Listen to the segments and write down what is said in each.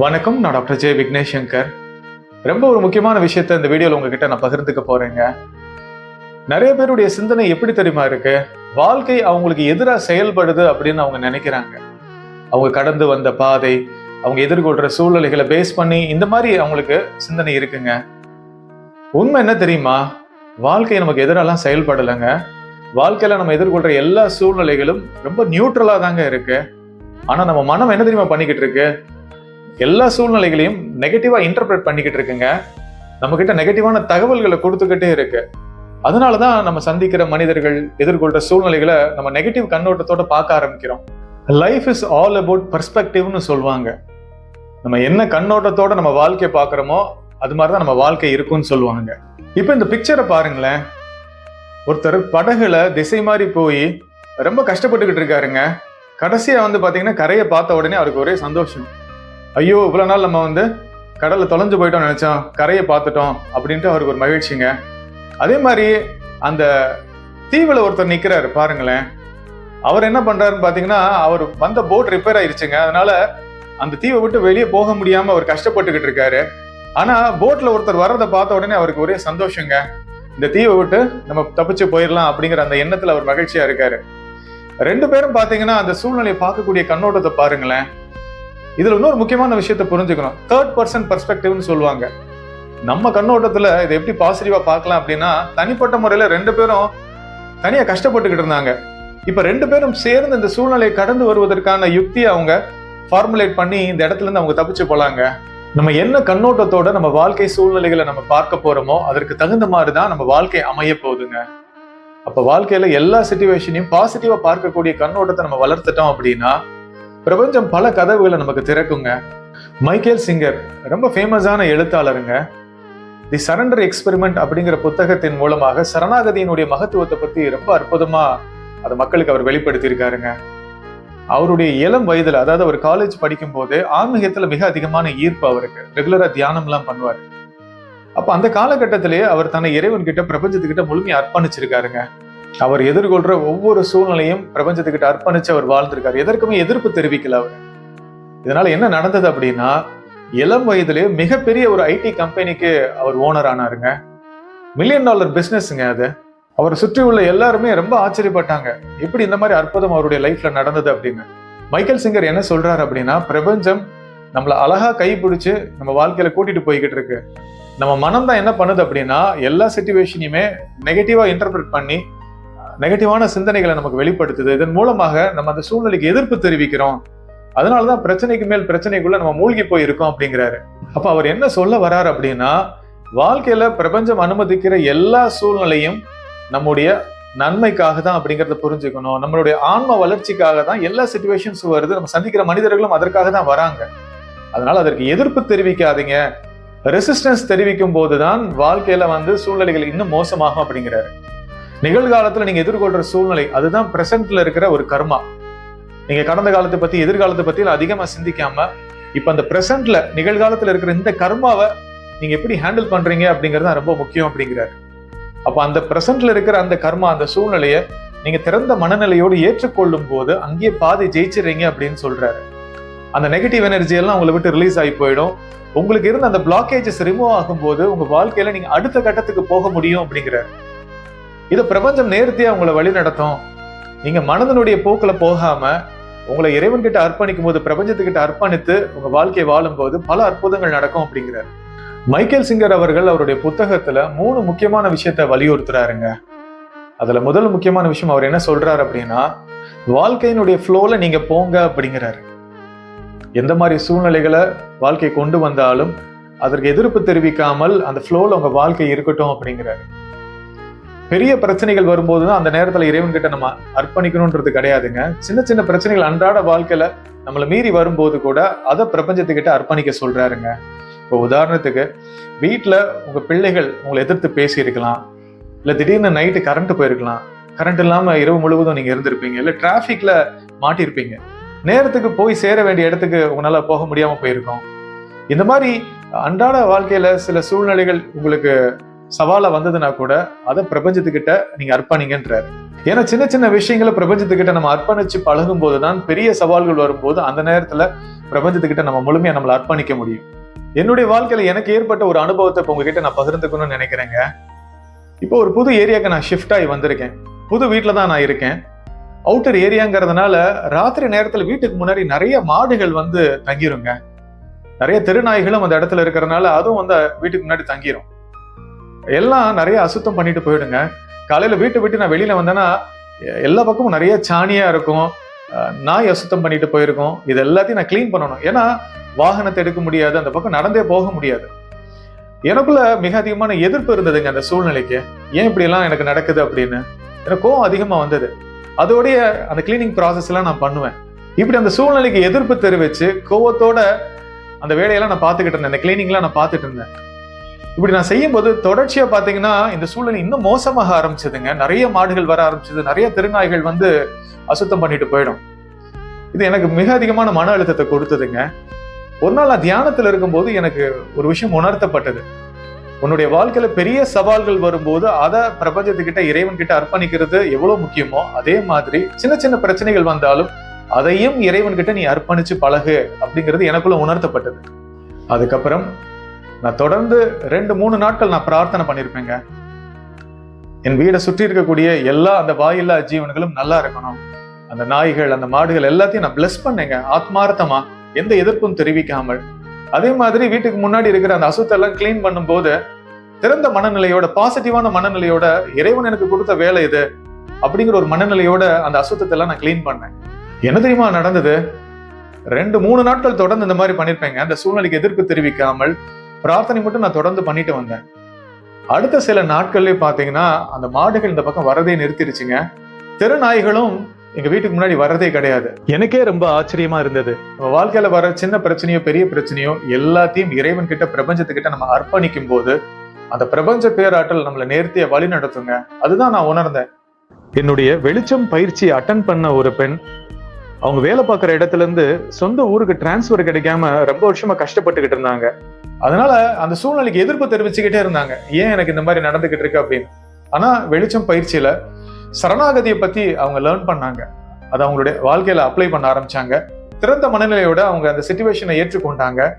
வணக்கம் நான் doctor J Vignesh Shankar ரொம்ப ஒரு முக்கியமான விஷயத்த இந்த வீடியோவில் உங்ககிட்ட நான் பகிர்ந்துக்க போறேங்க. நிறைய பேருடைய சிந்தனை எப்படி தெரியுமா இருக்கு? வாழ்க்கை அவங்களுக்கு எதிராக செயல்படுது அப்படின்னு அவங்க நினைக்கிறாங்க. அவங்க கடந்து வந்த பாதை அவங்க எதிர்கொள்ற சூழ்நிலைகளை பேஸ் பண்ணி இந்த மாதிரி அவங்களுக்கு சிந்தனை இருக்குங்க. உண்மை என்ன தெரியுமா? வாழ்க்கை நமக்கு எதிரெல்லாம் செயல்படலைங்க. வாழ்க்கையில நம்ம எதிர்கொள்ற எல்லா சூழ்நிலைகளும் ரொம்ப நியூட்ரலா தாங்க இருக்கு. ஆனா நம்ம மனம் என்ன தெரியுமா பண்ணிக்கிட்டு இருக்கு? எல்லா சூழ்நிலைகளையும் நெகட்டிவாக இன்டர்பிரட் பண்ணிக்கிட்டு இருக்குங்க. நம்மக்கிட்ட நெகட்டிவான தகவல்களை கொடுத்துக்கிட்டே இருக்கு. அதனாலதான் நம்ம சந்திக்கிற மனிதர்கள் எதிர்கொள்கிற சூழ்நிலைகளை நம்ம நெகட்டிவ் கண்ணோட்டத்தோட பார்க்க ஆரம்பிக்கிறோம். லைஃப் இஸ் ஆல் அபவுட் பர்ஸ்பெக்டிவ்னு சொல்லுவாங்க. நம்ம என்ன கண்ணோட்டத்தோட நம்ம வாழ்க்கையை பார்க்குறோமோ அது மாதிரி தான் நம்ம வாழ்க்கை இருக்கும்னு சொல்லுவாங்க. இப்போ இந்த பிக்சரை பாருங்களேன். ஒருத்தர் படகுல திசை மாறி போய் ரொம்ப கஷ்டப்பட்டுக்கிட்டு இருக்காருங்க. கடைசியாக வந்து பார்த்தீங்கன்னா கரையை பார்த்த உடனே அவருக்கு ஒரே சந்தோஷம். ஐயோ இவ்வளோ நாள் நம்ம வந்து கடலில் தொலைஞ்சு போயிட்டோம் நினச்சோம் கரையை பார்த்துட்டோம் அப்படின்ட்டு அவருக்கு ஒரு மகிழ்ச்சிங்க. அதே மாதிரி அந்த தீவில் ஒருத்தர் நிற்கிறாரு பாருங்களேன். அவர் என்ன பண்ணுறாருன்னு பார்த்தீங்கன்னா அவர் வந்த போட் ரிப்பேர் ஆயிடுச்சுங்க அதனால அந்த தீவை விட்டு வெளியே போக முடியாமல் அவர் கஷ்டப்பட்டுக்கிட்டு இருக்காரு. ஆனால் போட்டில் ஒருத்தர் வர்றதை பார்த்த உடனே அவருக்கு ஒரே சந்தோஷங்க. இந்த தீவை விட்டு நம்ம தப்பிச்சு போயிடலாம் அப்படிங்கிற அந்த எண்ணத்தில் அவர் மகிழ்ச்சியாக இருக்காரு. ரெண்டு பேரும் பார்த்தீங்கன்னா அந்த சூழ்நிலையை பார்க்கக்கூடிய கண்ணோட்டத்தை பாருங்களேன். இதுல இன்னொரு முக்கியமான விஷயத்தை புரிஞ்சுக்கணும். தேர்ட் பர்சன் பர்ஸ்பெக்டிவ்னு சொல்லுவாங்க. நம்ம கண்ணோட்டத்துல இதை எப்படி பாசிட்டிவா பார்க்கலாம் அப்படின்னா தனிப்பட்ட முறையில ரெண்டு பேரும் தனியா கஷ்டப்பட்டுக்கிட்டு இருந்தாங்க. இப்ப ரெண்டு பேரும் சேர்ந்து இந்த சூழ்நிலையை கடந்து வருவதற்கான யுக்தியை அவங்க ஃபார்முலேட் பண்ணி இந்த இடத்துல இருந்து அவங்க தப்பிச்சு போலாங்க. நம்ம என்ன கண்ணோட்டத்தோட நம்ம வாழ்க்கை சூழ்நிலைகளை நம்ம பார்க்க போறோமோ அதற்கு தகுந்த மாதிரி தான் நம்ம வாழ்க்கை அமைய போகுதுங்க. அப்ப வாழ்க்கையில எல்லா சுச்சுவேஷனையும் பாசிட்டிவா பார்க்கக்கூடிய கண்ணோட்டத்தை நம்ம வளர்த்துட்டோம் அப்படின்னா பிரபஞ்சம் பல கதவுகளை நமக்கு திறக்குங்க. மைக்கேல் சிங்கர் ரொம்ப ஃபேமஸான எழுத்தாளருங்க. தி சரண்டர் எக்ஸ்பெரிமெண்ட் அப்படிங்கிற புத்தகத்தின் மூலமாக சரணாகதியினுடைய மகத்துவத்தை பத்தி ரொம்ப அற்புதமா அதை மக்களுக்கு அவர் வெளிப்படுத்தியிருக்காருங்க. அவருடைய இளம் வயதுல அதாவது அவர் காலேஜ் படிக்கும் போது ஆன்மீகத்துல மிக அதிகமான ஈர்ப்பு அவருக்கு. ரெகுலரா தியானம் எல்லாம் பண்ணுவாரு. அப்ப அந்த காலகட்டத்திலேயே அவர் தன்னை இறைவன் கிட்ட பிரபஞ்சத்துக்கிட்ட முழுமையை அர்ப்பணிச்சிருக்காருங்க. அவர் எதிர்கொள்ற ஒவ்வொரு சூழ்நிலையும் பிரபஞ்சத்துக்கிட்ட அர்ப்பணிச்சு அவர் வாழ்ந்திருக்காரு. எதற்குமே எதிர்ப்பு தெரிவிக்கல அவர். இதனால என்ன நடந்தது அப்படின்னா இளம் வயதிலே மிகப்பெரிய ஒரு ஐடி கம்பெனிக்கு அவர் ஓனர் ஆனாருங்க. மில்லியன் டாலர் பிஸ்னஸ்ங்க அது. அவரை சுற்றி உள்ள எல்லாருமே ரொம்ப ஆச்சரியப்பட்டாங்க. எப்படி இந்த மாதிரி அற்புதம் அவருடைய லைஃப்ல நடந்தது அப்படின்னு. மைக்கேல் சிங்கர் என்ன சொல்றாரு அப்படின்னா பிரபஞ்சம் நம்மளை அழகா கைப்பிடிச்சு நம்ம வாழ்க்கையில கூட்டிட்டு போய்கிட்டு இருக்கு. நம்ம மனம் தான் என்ன பண்ணுது அப்படின்னா எல்லா சுச்சுவேஷனையுமே நெகட்டிவா இன்டர்பிரட் பண்ணி நெகட்டிவான சிந்தனைகளை நமக்கு வெளிப்படுத்துது. இதன் மூலமாக நம்ம அந்த சூழ்நிலைக்கு எதிர்ப்பு தெரிவிக்கிறோம். அதனாலதான் பிரச்சனைக்கு மேல் பிரச்சனைக்குள்ள நம்ம மூழ்கி போயிருக்கோம் அப்படிங்கிறாரு. அப்ப அவர் என்ன சொல்ல வர்றாரு அப்படின்னா வாழ்க்கையில பிரபஞ்சம் அனுமதிக்கிற எல்லா சூழ்நிலையும் நம்முடைய நன்மைக்காக தான் அப்படிங்கிறத புரிஞ்சுக்கணும். நம்மளுடைய ஆன்ம வளர்ச்சிக்காக தான் எல்லா சுச்சுவேஷன்ஸும் வருது. நம்ம சந்திக்கிற மனிதர்களும் அதற்காக தான் வராங்க. அதனால அதற்கு எதிர்ப்பு தெரிவிக்காதீங்க. ரெசிஸ்டன்ஸ் தெரிவிக்கும் போதுதான் வாழ்க்கையில வந்து சூழ்நிலைகள் இன்னும் மோசமாகும் அப்படிங்கிறாரு. நிகழ்காலத்துல நீங்க எதிர்கொள்ற சூழ்நிலை அதுதான் பிரசன்ட்ல இருக்கிற ஒரு கர்மா. நீங்க கடந்த காலத்தை பத்தி எதிர்காலத்தை பத்தி அதிகமா சிந்திக்காம இப்ப அந்த பிரசன்ட்ல நிகழ்காலத்துல இருக்கிற இந்த கர்மாவை நீங்க எப்படி ஹேண்டில் பண்றீங்க அப்படிங்கிறது ரொம்ப முக்கியம் அப்படிங்கிறாரு. அப்ப அந்த பிரசன்ட்ல இருக்கிற அந்த கர்மா அந்த சூழ்நிலையை நீங்க திறந்த மனநிலையோடு ஏற்றுக்கொள்ளும் போது அங்கேயே பாதி ஜெயிச்சிடுறீங்க அப்படின்னு சொல்றாரு. அந்த நெகட்டிவ் எனர்ஜி எல்லாம் உங்களை விட்டு ரிலீஸ் ஆகி போயிடும். உங்களுக்கு இருந்த அந்த பிளாக்கேஜஸ் ரிமூவ் ஆகும்போது உங்க வாழ்க்கையில நீங்க அடுத்த கட்டத்துக்கு போக முடியும் அப்படிங்கிறாரு. இதை பிரபஞ்சம் நேர்த்தியா உங்களை வழி நடத்தும். நீங்க மனதனுடைய போக்குல போகாம உங்களை இறைவன் கிட்ட அர்ப்பணிக்கும் போது பிரபஞ்சத்துக்கிட்ட அர்ப்பணித்து உங்க வாழ்க்கையை வாழும் போது பல அற்புதங்கள் நடக்கும் அப்படிங்கிறார். மைக்கேல் சிங்கர் அவர்கள் அவருடைய புத்தகத்துல மூணு முக்கியமான விஷயத்த வலியுறுத்துறாருங்க. அதுல முதல் முக்கியமான விஷயம் அவர் என்ன சொல்றாரு அப்படின்னா வாழ்க்கையினுடைய ஃப்ளோல நீங்க போங்க அப்படிங்கிறாரு. எந்த மாதிரி சூழ்நிலைகளை வாழ்க்கை கொண்டு வந்தாலும் அதற்கு எதிர்ப்பு தெரிவிக்காமல் அந்த ஃப்ளோல உங்க வாழ்க்கை இருக்கட்டும் அப்படிங்கிறாரு. பெரிய பிரச்சனைகள் வரும்போது தான் அந்த நேரத்தில் இறைவன்கிட்ட நம்ம அர்ப்பணிக்கணுன்றது கிடையாதுங்க. சின்ன சின்ன பிரச்சனைகள் அன்றாட வாழ்க்கையில் நம்மளை மீறி வரும்போது கூட அதை பிரபஞ்சத்துக்கிட்ட அர்ப்பணிக்க சொல்கிறாருங்க இப்போ உதாரணத்துக்கு வீட்டில் உங்கள் பிள்ளைகள் உங்களை எதிர்த்து பேசியிருக்கலாம். இல்லை திடீர்னு நைட்டு கரண்ட்டு போயிருக்கலாம். கரண்ட் இல்லாமல் இரவு முழுவதும் நீங்கள் இருந்திருப்பீங்க. இல்லை டிராஃபிக்கில் மாட்டியிருப்பீங்க நேரத்துக்கு போய் சேர வேண்டிய இடத்துக்கு உங்களால் போக முடியாமல் போயிருக்கோம். இந்த மாதிரி அன்றாட வாழ்க்கையில் சில சூழ்நிலைகள் உங்களுக்கு சவாலா வந்ததுன்னா கூட அதை பிரபஞ்சத்துக்கிட்ட நீங்க அர்ப்பணிங்கன்றாரு. ஏன்னா சின்ன சின்ன விஷயங்களை பிரபஞ்சத்துக்கிட்ட நம்ம அர்ப்பணிச்சு பழகும் போதுதான் பெரிய சவால்கள் வரும்போது அந்த நேரத்துல பிரபஞ்சத்துக்கிட்ட நம்ம முழுமையா நம்மளை அர்ப்பணிக்க முடியும். என்னுடைய வாழ்க்கையில எனக்கு ஏற்பட்ட ஒரு அனுபவத்தை இப்போ உங்ககிட்ட நான் பகிர்ந்துக்கணும்னு நினைக்கிறேங்க. இப்போ ஒரு புது ஏரியாவுக்கு நான் ஷிஃப்ட் ஆகி வந்திருக்கேன். புது வீட்டில் தான் நான் இருக்கேன். அவுட்டர் ஏரியாங்கிறதுனால ராத்திரி நேரத்தில் வீட்டுக்கு முன்னாடி நிறைய மாடுகள் வந்து தங்கிருங்க. நிறைய தெருநாய்களும் அந்த இடத்துல இருக்கிறதுனால அதுவும் வந்து வீட்டுக்கு முன்னாடி தங்கிரும். எல்லாம் நிறைய அசுத்தம் பண்ணிட்டு போயிடுங்க. காலையில் வீட்டை விட்டு நான் வெளியில வந்தேன்னா எல்லா பக்கமும் நிறைய சாணியா இருக்கும். நாய் அசுத்தம் பண்ணிட்டு போயிருக்கோம். இது எல்லாத்தையும் நான் க்ளீன் பண்ணணும். ஏன்னா வாகனத்தை எடுக்க முடியாது அந்த பக்கம் நடந்தே போக முடியாது. எனக்குள்ள மிக அதிகமான எதிர்ப்பு இருந்ததுங்க அந்த சூழ்நிலைக்கு. ஏன் இப்படி எல்லாம் எனக்கு நடக்குது அப்படின்னு? எனக்கு கோவம் அதிகமாக வந்தது. அதோடைய அந்த கிளீனிங் ப்ராசஸ்லாம் நான் பண்ணுவேன். இப்படி அந்த சூழ்நிலைக்கு எதிர்ப்பு தெரிவிச்சு கோவத்தோட அந்த வேலையெல்லாம் நான் பார்த்துக்கிட்டு இருந்தேன். அந்த கிளீனிங்லாம் நான் பார்த்துட்டு இருந்தேன். இப்படி நான் செய்யும்போது தொடர்ச்சியா பாத்தீங்கன்னா இந்த சூழ்நிலை இன்னும் மோசமாக ஆரம்பிச்சதுங்க. நிறைய மாடுகள் வர ஆரம்பிச்சது. நிறைய திருநாய்கள் வந்து அசுத்தம் பண்ணிட்டு போயிடும். இது எனக்கு மிக அதிகமான மன அழுத்தத்தை கொடுத்ததுங்க. ஒரு நாள் நான் தியானத்துல இருக்கும்போது எனக்கு ஒரு விஷயம் உணர்த்தப்பட்டது. உன்னுடைய வாழ்க்கையில பெரிய சவால்கள் வரும்போது அதை பிரபஞ்சத்துக்கிட்ட இறைவன் கிட்ட அர்ப்பணிக்கிறது எவ்வளவு முக்கியமோ அதே மாதிரி சின்ன சின்ன பிரச்சனைகள் வந்தாலும் அதையும் இறைவன் கிட்ட நீ அர்ப்பணிச்சு பழகு அப்படிங்கிறது எனக்குள்ள உணர்த்தப்பட்டது. அதுக்கப்புறம் நான் தொடர்ந்து ரெண்டு மூணு நாட்கள் நான் பிரார்த்தனை பண்ணியிருப்பேங்க என் வீடை சுற்றி இருக்கக்கூடிய எல்லா அந்த வாயில்லா ஜீவன்களும் நல்லா இருக்கணும். அந்த நாய்கள் அந்த மாடுகள் எல்லாத்தையும் நான் பிளஸ் பண்ணேங்க. ஆத்மார்த்தமா எந்த எதிர்ப்பும் தெரிவிக்காமல். அதே மாதிரி வீட்டுக்கு முன்னாடி இருக்கிற அந்த அசுத்தெல்லாம் கிளீன் பண்ணும்போது திறந்த மனநிலையோட பாசிட்டிவான மனநிலையோட இறைவன் எனக்கு கொடுத்த வேலை இது அப்படிங்கிற ஒரு மனநிலையோட அந்த அசுத்தத்தை எல்லாம் நான் கிளீன் பண்ணேன். என்ன தெரியுமா நடந்தது? ரெண்டு மூணு நாட்கள் தொடர்ந்து இந்த மாதிரி பண்ணிருப்பேங்க. அந்த சூழ்நிலைக்கு எதிர்ப்பு தெரிவிக்காமல் பிரார்த்தனை மட்டும் நான் தொடர்ந்து பண்ணிட்டு வந்தேன். அடுத்த சில நாட்கள்லயே பாத்தீங்கன்னா அந்த மாடுகள் இந்த பக்கம் வரதே நிறுத்திடுச்சுங்க. தெரு நாய்களும் எங்க வீட்டுக்கு முன்னாடி வர்றதே கிடையாது. எனக்கே ரொம்ப ஆச்சரியமா இருந்தது. நம்ம வாழ்க்கையில வர சின்ன பிரச்சனையோ பெரிய பிரச்சனையோ எல்லாத்தையும் இறைவன் கிட்ட பிரபஞ்சத்துக்கிட்ட நம்ம அர்ப்பணிக்கும் போது அந்த பிரபஞ்ச பேராற்றல் நம்மளை நேர்த்திய வழி நடத்துங்க. அதுதான் நான் உணர்ந்தேன். என்னுடைய வெளிச்சம் பயிற்சி அட்டன் பண்ண ஒரு பெண் அவங்க வேலை பார்க்குற இடத்துல இருந்து சொந்த ஊருக்கு டிரான்ஸ்ஃபர் கிடைக்காம ரொம்ப வருஷமா கஷ்டப்பட்டுக்கிட்டு இருந்தாங்க. அதனால அந்த சூழ்நிலைக்கு எதிர்ப்பு தெரிவிச்சுக்கிட்டே இருந்தாங்க. ஏன் எனக்கு இந்த மாதிரி நடந்துகிட்டு இருக்கு அப்படின்னு? ஆனா வெளிச்சம் பயிற்சியில சரணாகதியை பத்தி அவங்க லேர்ன் பண்ணாங்க. அதை அவங்களுடைய வாழ்க்கையில அப்ளை பண்ண ஆரம்பிச்சாங்க. திறந்த மனநிலையோட அவங்க அந்த சுச்சுவேஷனை ஏற்றுக்கொண்டாங்க.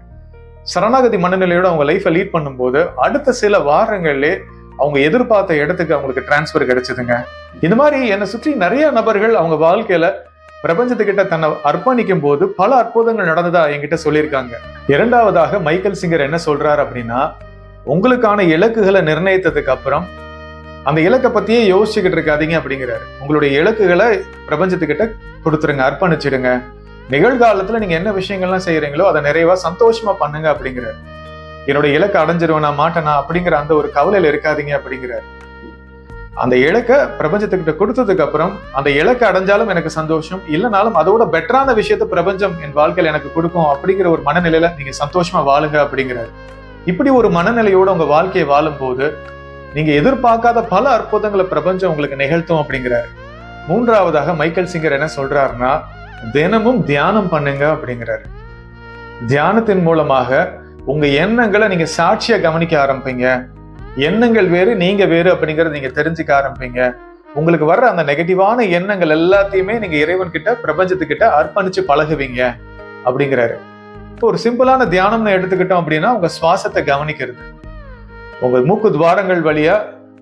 சரணாகதி மனநிலையோட அவங்க லைஃப்பை லீட் பண்ணும்போது அடுத்த சில வாரங்கள்லே அவங்க எதிர்பார்த்த இடத்துக்கு அவங்களுக்கு டிரான்ஸ்ஃபர் கிடைச்சதுங்க. இந்த மாதிரி என்னை சுற்றி நிறைய நபர்கள் அவங்க வாழ்க்கையில பிரபஞ்சத்துக்கிட்ட தன்னை அர்ப்பணிக்கும் போது பல அற்புதங்கள் நடந்ததா என்கிட்ட சொல்லியிருக்காங்க. இரண்டாவதாக மைக்கேல் சிங்கர் என்ன சொல்றாரு அப்படின்னா உங்களுக்கான இலக்குகளை நிர்ணயித்ததுக்கு அப்புறம் அந்த இலக்கை பத்தியே யோசிச்சுக்கிட்டு இருக்காதீங்க அப்படிங்கிறாரு. உங்களுடைய இலக்குகளை பிரபஞ்சத்துக்கிட்ட கொடுத்துருங்க அர்ப்பணிச்சிடுங்க. நிகழ்காலத்துல நீங்க என்ன விஷயங்கள்லாம் செய்யறீங்களோ அதை நிறைவா சந்தோஷமா பண்ணுங்க அப்படிங்கிறாரு. என்னோட இலக்கை அடைஞ்சிருவேனா மாட்டேனா அப்படிங்கிற அந்த ஒரு கவலையில இருக்காதீங்க அப்படிங்கிறாரு. அந்த இலக்கை பிரபஞ்சத்துக்கிட்ட கொடுத்ததுக்கு அப்புறம் அந்த இலக்கை அடைஞ்சாலும் எனக்கு சந்தோஷம். இல்லைனாலும் அதோட பெட்டரான விஷயத்த பிரபஞ்சம் என் வாழ்க்கையில எனக்கு கொடுக்கும் அப்படிங்கிற ஒரு மனநிலையில நீங்க சந்தோஷமா வாழுங்க அப்படிங்கிறாரு. இப்படி ஒரு மனநிலையோட உங்க வாழ்க்கையை வாழும்போது நீங்க எதிர்பார்க்காத பல அற்புதங்களை பிரபஞ்சம் உங்களுக்கு நிகழ்த்தும் அப்படிங்கிறாரு. மூன்றாவதாக மைக்கேல் சிங்கர் என்ன சொல்றாருன்னா தினமும் தியானம் பண்ணுங்க அப்படிங்கிறாரு. தியானத்தின் மூலமாக உங்க எண்ணங்களை நீங்க சாட்சியா கவனிக்க ஆரம்பிப்பீங்க. எண்ணங்கள் வேறு நீங்க வேறு அப்படிங்கறத நீங்க தெரிஞ்சுக்க ஆரம்பிப்பீங்க. உங்களுக்கு வர்ற அந்த நெகட்டிவான எண்ணங்கள் எல்லாத்தையுமே நீங்க இறைவன் கிட்ட பிரபஞ்சத்துக்கிட்ட அர்ப்பணிச்சு பழகுவீங்க அப்படிங்கிறாரு. இப்போ ஒரு சிம்பிளான தியானம்னு எடுத்துக்கிட்டோம் அப்படின்னா உங்க சுவாசத்தை கவனிக்கிறது. உங்க மூக்கு துவாரங்கள் வழியா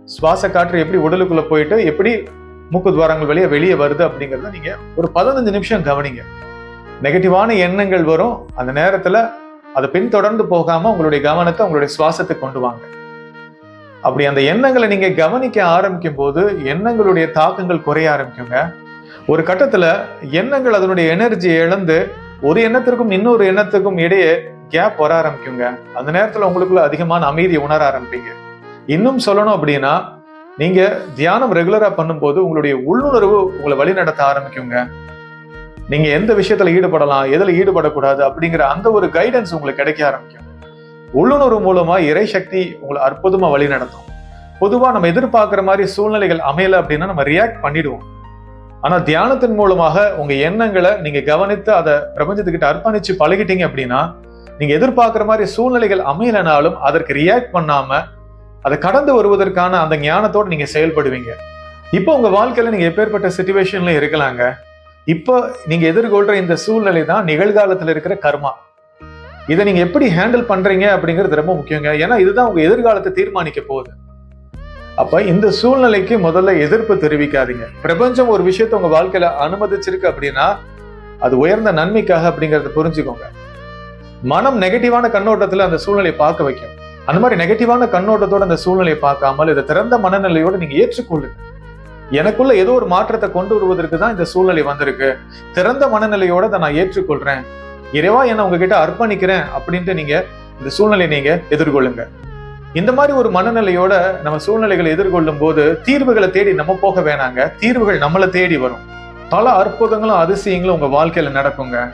சுவாச காற்று எப்படி உடலுக்குள்ள போயிட்டு எப்படி மூக்கு துவாரங்கள் வழியா வெளியே வருது அப்படிங்கிறத நீங்க ஒரு பதினஞ்சு நிமிஷம் கவனிங்க. நெகட்டிவான எண்ணங்கள் வரும். அந்த நேரத்துல அதை பின்தொடர்ந்து போகாம உங்களுடைய கவனத்தை உங்களுடைய சுவாசத்தை கொண்டு வாங்க. அப்படி அந்த எண்ணங்களை நீங்க கவனிக்க ஆரம்பிக்கும் போது எண்ணங்களுடைய தாக்கங்கள் குறைய ஆரம்பிக்குங்க. ஒரு கட்டத்துல எண்ணங்கள் அதனுடைய எனர்ஜி இழந்து ஒரு எண்ணத்திற்கும் இன்னொரு எண்ணத்துக்கும் இடையே கேப் வர ஆரம்பிக்குங்க. அந்த நேரத்துல உங்களுக்குள்ள அதிகமான அமைதியை உணர ஆரம்பிப்பீங்க. இன்னும் சொல்லணும் அப்படின்னா நீங்க தியானம் ரெகுலரா பண்ணும்போது உங்களுடைய உள்ளுணர்வு உங்களை வழி நடத்த ஆரம்பிக்குங்க. நீங்க எந்த விஷயத்துல ஈடுபடலாம் எதுல ஈடுபடக்கூடாது அப்படிங்கிற அந்த ஒரு கைடன்ஸ் உங்களுக்கு கிடைக்க ஆரம்பிக்கும். உள்ளுணர்வு மூலமா இறை சக்தி உங்களை அற்புதமா வழி நடத்தும். பொதுவா நம்ம எதிர்பார்க்குற மாதிரி சூழ்நிலைகள் அமையல அப்படின்னா நம்ம ரியாக்ட் பண்ணிடுவோம். ஆனா தியானத்தின் மூலமாக உங்க எண்ணங்களை நீங்க கவனித்து அதை பிரபஞ்சத்துக்கிட்ட அர்ப்பணிச்சு பழகிட்டீங்க அப்படின்னா நீங்க எதிர்பார்க்குற மாதிரி சூழ்நிலைகள் அமையலனாலும் அதற்கு ரியாக்ட் பண்ணாம அதை கடந்து வருவதற்கான அந்த ஞானத்தோடு நீங்க செயல்படுவீங்க. இப்போ உங்க வாழ்க்கையில நீங்க எப்பேற்பட்ட சுச்சுவேஷன்ல இருக்கலாங்க? இப்போ நீங்க எதிர்கொள்ற இந்த சூழ்நிலை தான் நிகழ்காலத்தில் இருக்கிற கர்மா. இதை நீங்க எப்படி ஹேண்டில் பண்றீங்க அப்படிங்கிறது ரொம்ப முக்கியங்க. ஏன்னா இதுதான் உங்க எதிர்காலத்தை தீர்மானிக்க போகுது. அப்ப இந்த சூழ்நிலைக்கு முதல்ல எதிர்ப்பு தெரிவிக்காதீங்க. பிரபஞ்சம் ஒரு விஷயத்த உங்க வாழ்க்கையில அனுமதிச்சிருக்கு அப்படின்னா அது உயர்ந்த நன்மைக்காக அப்படிங்கறத புரிஞ்சுக்கோங்க. மனம் நெகட்டிவான கண்ணோட்டத்துல அந்த சூழ்நிலையை பார்க்க வைக்கும். அந்த மாதிரி நெகட்டிவான கண்ணோட்டத்தோட அந்த சூழ்நிலையை பார்க்காமல் இதை திறந்த மனநிலையோட நீங்க ஏற்றுக்கொள்ளுங்க. எனக்குள்ள ஏதோ ஒரு மாற்றத்தை கொண்டு வருவதற்கு தான் இந்த சூழ்நிலை வந்திருக்கு. திறந்த மனநிலையோட அதை நான் ஏற்றுக்கொள்றேன். இறைவா என்ன உங்ககிட்ட அர்ப்பணிக்கிறேன் அப்படின்ட்டு நீங்க இந்த சூழ்நிலையை நீங்க எதிர்கொள்ளுங்க. இந்த மாதிரி ஒரு மனநிலையோட நம்ம சூழ்நிலைகளை எதிர்கொள்ளும் போது தீர்வுகளை தேடி நம்ம போக வேணாங்க. தீர்வுகள் நம்மளை தேடி வரும். பல அற்புதங்களும் அதிசயங்களும் உங்க வாழ்க்கையில நடக்குங்க.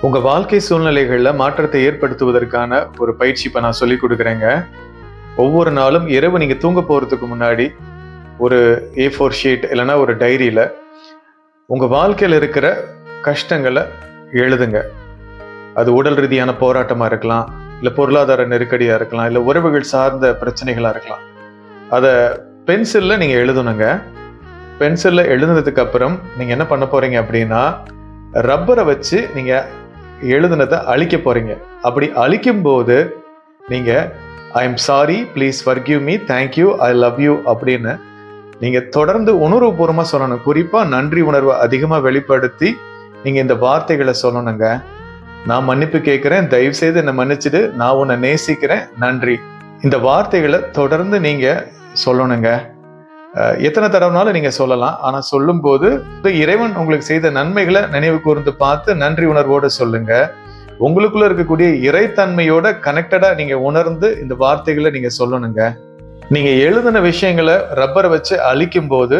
உங்க வாழ்க்கை சூழ்நிலைகள்ல மாற்றத்தை ஏற்படுத்துவதற்கான ஒரு பயிற்சி இப்ப நான் சொல்லி கொடுக்குறேங்க. ஒவ்வொரு நாளும் இரவு நீங்க தூங்க போறதுக்கு முன்னாடி ஒரு ஏ ஃபோர் ஷீட் இல்லைன்னா ஒரு டைரியில உங்க வாழ்க்கையில இருக்கிற கஷ்டங்களை எழுதுங்க. அது உடல் ரீதியான போராட்டமாக இருக்கலாம் இல்லை பொருளாதார நெருக்கடியாக இருக்கலாம் இல்லை உறவுகள் சார்ந்த பிரச்சனைகளாக இருக்கலாம். அதை பென்சிலில் நீங்கள் எழுதணுங்க. பென்சிலில் எழுதுனதுக்கு அப்புறம் நீங்கள் என்ன பண்ண போகிறீங்க அப்படின்னா ரப்பரை வச்சு நீங்கள் எழுதுனதை அழிக்க போகிறீங்க அப்படி அழிக்கும் போது I am sorry please forgive me thank you I love you அப்படின்னு நீங்கள் தொடர்ந்து உணர்வுபூர்வமாக சொல்லணும். குறிப்பாக நன்றி உணர்வை அதிகமாக வெளிப்படுத்தி நீங்கள் இந்த வார்த்தைகளை சொல்லணுங்க. நான் மன்னிப்பு கேட்குறேன் தயவு செய்து என்னை மன்னிச்சிடு. நான் உன்னை நேசிக்கிறேன். நன்றி. இந்த வார்த்தைகளை தொடர்ந்து நீங்கள் சொல்லணுங்க. எத்தனை தடவைனாலும் நீங்கள் சொல்லலாம். ஆனால் சொல்லும்போது இந்த இறைவன் உங்களுக்கு செய்த நன்மைகளை நினைவு கூர்ந்து பார்த்து நன்றி உணர்வோடு சொல்லுங்க. உங்களுக்குள்ள இருக்கக்கூடிய இறைத்தன்மையோட கனெக்டடா நீங்க உணர்ந்து இந்த வார்த்தைகளை நீங்க சொல்லணுங்க. நீங்க எழுதின விஷயங்களை ரப்பரை வச்சு அழிக்கும் போது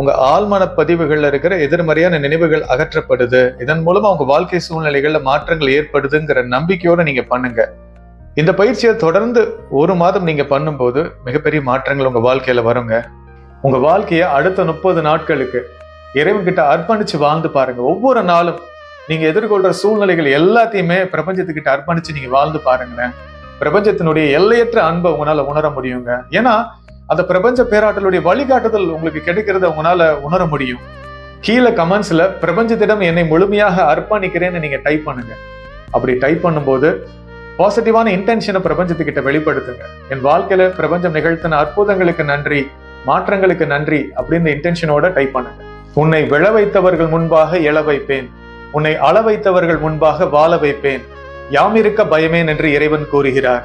உங்க ஆழ்மன பதிவுகளில் இருக்கிற எதிர்மறையான நினைவுகள் அகற்றப்படுது. இதன் மூலமா உங்க வாழ்க்கை சூழ்நிலைகள்ல மாற்றங்கள் ஏற்படுதுங்கிற நம்பிக்கையோட நீங்க பண்ணுங்க. இந்த பயிற்சியை தொடர்ந்து ஒரு மாதம் நீங்க பண்ணும்போது மிகப்பெரிய மாற்றங்கள் உங்க வாழ்க்கையில வருங்க. உங்க வாழ்க்கையை அடுத்த முப்பது நாட்களுக்கு இறைவன்கிட்ட அர்ப்பணிச்சு வாழ்ந்து பாருங்க. ஒவ்வொரு நாளும் நீங்க எதிர்கொள்ற சூழ்நிலைகள் எல்லாத்தையுமே பிரபஞ்சத்துக்கிட்ட அர்ப்பணிச்சு நீங்க வாழ்ந்து பாருங்களேன். பிரபஞ்சத்தினுடைய எல்லையற்ற அன்பை உங்களால உணர முடியுங்க. ஏன்னா அந்த பிரபஞ்ச பேராற்றலுடைய வழிகாட்டுதல் உங்களுக்கு கிடைக்கிறத உங்களால உணர முடியும். கீழே கமெண்ட்ஸ்ல பிரபஞ்சத்திடம் என்னை முழுமையாக அர்ப்பணிக்கிறேன்னு நீங்க டைப் பண்ணுங்க. அப்படி டைப் பண்ணும்போது பாசிட்டிவான இன்டென்ஷனை பிரபஞ்சத்துக்கிட்ட வெளிப்படுத்துங்க. என் வாழ்க்கையில பிரபஞ்சம் நிகழ்த்தின அற்புதங்களுக்கு நன்றி மாற்றங்களுக்கு நன்றி அப்படின்னு இன்டென்ஷனோட டைப் பண்ணுங்க. உன்னை விழ வைத்தவர்கள் முன்பாக எழ வைப்பேன். உன்னை அள வைத்தவர்கள் முன்பாக வாழ வைப்பேன். யாமிருக்க பயமேன் என்று இறைவன் கூறுகிறார்.